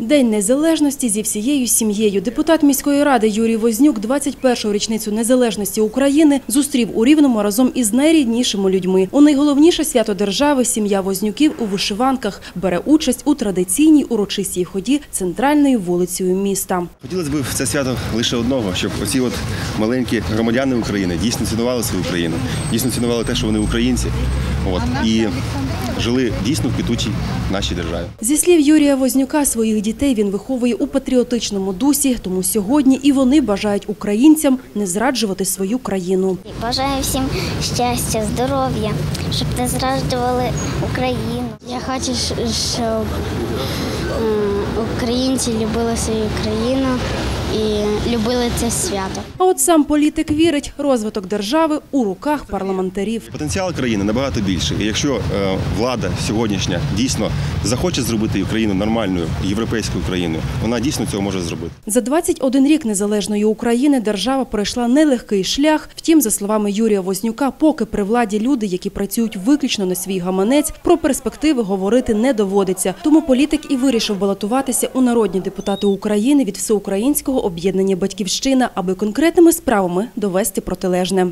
День незалежності зі всією сім'єю. Депутат міської ради Юрій Вознюк 21-ю річницю незалежності України зустрів у Рівному разом із найріднішими людьми. У найголовніше свято держави сім'я Вознюків у вишиванках бере участь у традиційній урочистій ході центральною вулицею міста. Хотілося б в це свято лише одного, щоб оці от маленькі громадяни України дійсно цінували свою країну, дійсно цінували те, що вони українці, от і жили дійсно в квітучій нашій державі. Зі слів Юрія Вознюка, своїх дітей він виховує у патріотичному дусі, тому сьогодні і вони бажають українцям не зраджувати свою країну. Бажаю всім щастя, здоров'я, щоб не зраджували Україну. Я хочу, щоб українці любили свою країну і любили це свято. А от сам політик вірить, розвиток держави у руках парламентарів. Потенціал країни набагато більший. І якщо е, влада сьогоднішня дійсно захоче зробити Україну нормальною європейською країною, вона дійсно цього може зробити. За 21 рік незалежної України держава пройшла нелегкий шлях. Втім, за словами Юрія Вознюка, поки при владі люди, які працюють виключно на свій гаманець, про перспективи говорити не доводиться. Тому політик і вирішив балотуватися у народні депутати України від всеукраїнського об'єднання Батьківщина, аби конкретними справами довести протилежне.